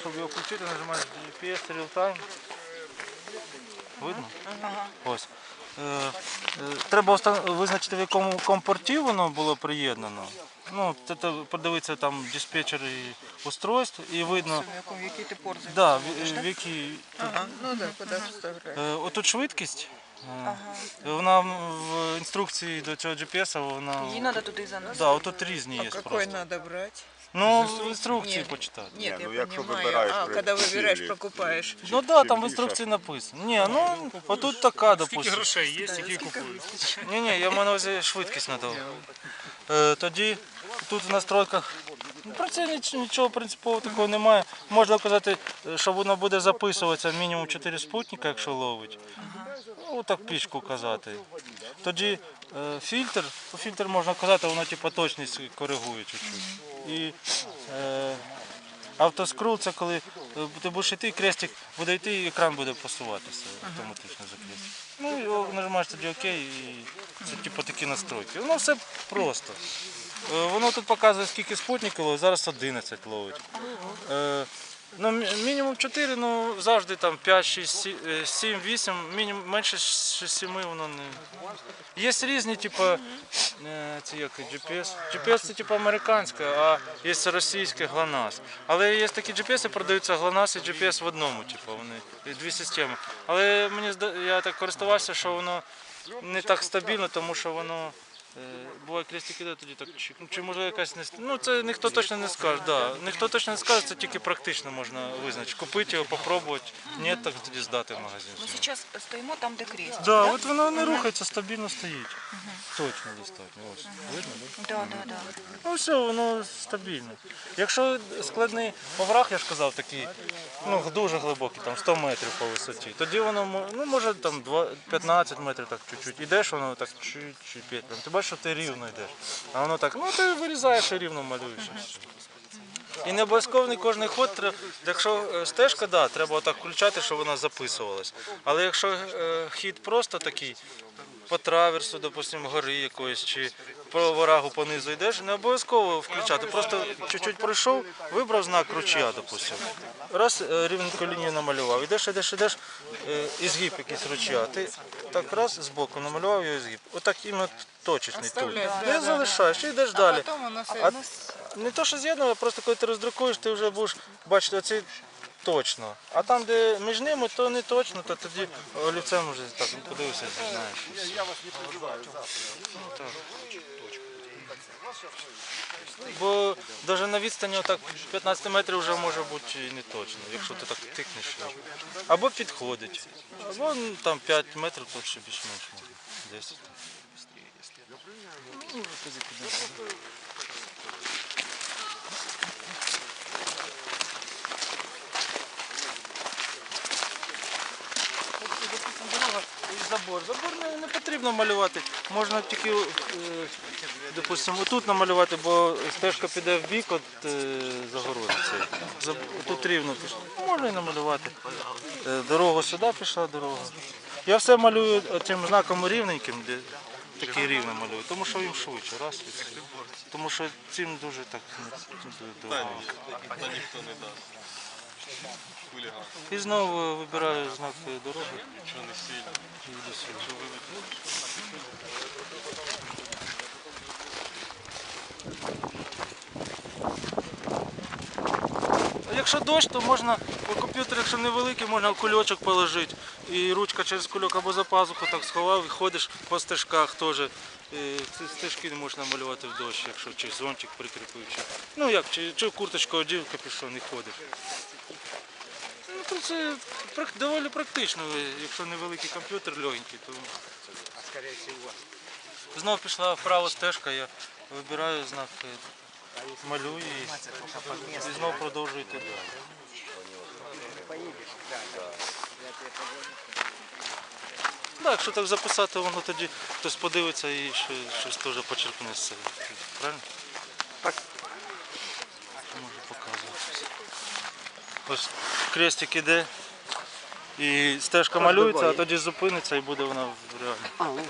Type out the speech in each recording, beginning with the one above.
щоб його включити, нажимаєш GPS Real-Time. Видно? Ось. Е, е, Треба визначити, в якому компорті воно було приєднано. Ну, це то подивитися там диспетчер і устройств, і видно, В який ти порт да, в, в якій Ага, ну так, куди вставляєш. Е, Отут швидкість. е, Вона в інструкції до цього GPS, вона. Її треба туди заносити. Да, отут різні А є какой просто. надо брать? Ну, в інструкції Нет. почитати. Нет, Не, я ну, якщо понимаю. вибираєш А, при когда выбираешь, купівлі. покупаешь. Ну так, да, там в інструкції написано. Ні, ну отут така, Скільки допустимо. грошей є, стільки і купують. Ні, ні, я маю на увазі швидкість надав. Е, тоді тут в настройках. Ну, про це ніч- нічого принципового такого немає. Можна казати, е, що воно буде записуватися мінімум 4 спутника, якщо ловить. Ну, так пічку казати. Тоді е, фільтр, фільтр можна казати, воно типу точність коригує чуть-чуть. І е, автоскрул це коли е, ти будеш йти, крестик буде йти і екран буде посуватися автоматично за крестик. Ну, його нажимаєш тоді ОК і це типу такі настройки. Воно все просто. Е, Воно тут показує, скільки спутників ловить, зараз 11 ловить. Е, Ну, мінімум 4, ну завжди там 5, 6, 7, 8, мінімум менше 7 воно не. Є різні, типу, е, ці як GPS. GPS це типу американське, а є російське GLONASS. Але є такі GPS, продаються GLONASS і GPS в одному, типу, вони дві системи. Але мені я так користувався, що воно не так стабільно, тому що воно. Е, Буває крестики тоді так. Ну, Чи може якась не Ну це ніхто точно не скаже. Да. Ніхто точно не скаже, це тільки практично можна визначити. Купити його, попробувати. Ні, так тоді здати в магазин. Ми зараз стоїмо там, де крест. Да, от воно не рухається, стабільно стоїть. Точно достатньо. Ось. Видно, да? Да, да, да. Ну все, воно стабільно. Якщо складний овраг, я ж казав, такий, ну дуже глибокий, там 100 метрів по висоті, тоді воно ну, може там 15 метрів так чуть-чуть. Ідеш, воно так чуть-чуть. Ти бачиш, що ти рівно йдеш. А воно так, ну ти вирізаєш і рівно малюєш. і не обов'язково не кожний ход. Якщо е, стежка, да, треба отак включати, щоб вона записувалась. Але якщо е, хід просто такий, по траверсу, допустимо, гори якоїсь, чи по варагу понизу йдеш, не обов'язково включати. Просто чуть-чуть пройшов, вибрав знак ручя, допустимо. Раз е, рівненько лінію намалював. Ідеш, ідеш, ідеш, е, і згиб якийсь ручя. Ти так раз збоку намалював його згиб. Отак іменно точечний тут. Не залишаєш, і йдеш далі. А не то, що з'єднано, а просто коли ти роздрукуєш, ти вже будеш бачити оці точно. А там, де між ними, то не точно, то тоді олівцем вже так подивився, знаєш. Ну, так. Бо навіть на відстані отак 15 метрів вже може бути і не точно, якщо ти так тикнеш. Або підходить. Або ну, там 5 метрів, то ще більш-менш можна. 10. Ну, куди куди. Допустим, дорога і забор. Забор не, не потрібно малювати. Можна тільки, е, допустимо, тут намалювати, бо стежка піде в бік от е, загороди. Тут рівно пішло. Можна і намалювати. Е, Дорога сюди пішла дорога. Я все малюю цим знаком рівненьким, де такий рівно малюю, тому що їм швидше, раз і все. Тому що цим дуже так не- довго. І знову вибираю знак дороги. Йду сюди. А Якщо дощ, то можна бо комп'ютер, якщо невеликий, можна кульочок положити. І ручка через кульок або за пазуху так сховав і ходиш по стежках теж. Ці стежки не можна малювати в дощ, якщо чи зонтик прикріпив. Чи, ну як, чи, чи курточку одів, капюшон і ходиш. Ну, це доволі практично, якщо невеликий комп'ютер легенький, то. Знов пішла вправо стежка, я вибираю знак, е, малюю і, і знов продовжую далі. Так, якщо так записати, воно тоді хтось подивиться і щось теж почерпне з цього. Правильно? Так. Можу показувати. Ось крестик іде і стежка малюється, а тоді зупиниться і буде вона в реалі.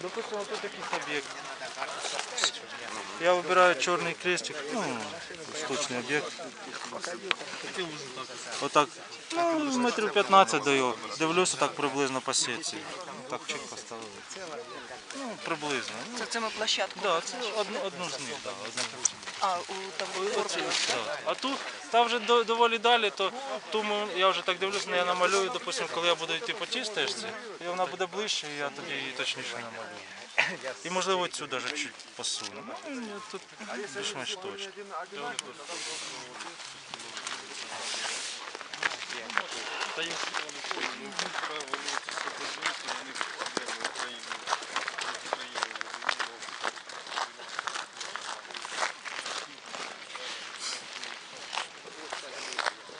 Допустимо, тут якийсь об'єкт. Я вибираю чорний крестик, ну, штучний об'єкт. Отак, ну, метрів 15 даю. Дивлюся так приблизно по сітці. Так чик поставили. Ну, приблизно. Ну, Це, це ми площадку. да, це одну, одну з них, да, одну. А, у там Оце. А тут та вже доволі далі, то ту ми- я вже так дивлюся, ну, я намалюю, допустимо, коли я буду йти по тій стежці, і вона буде ближче, і я тоді її точніше намалюю. І можливо цю навіть чуть посуну. Ну, ні, Тут більш-менш точно.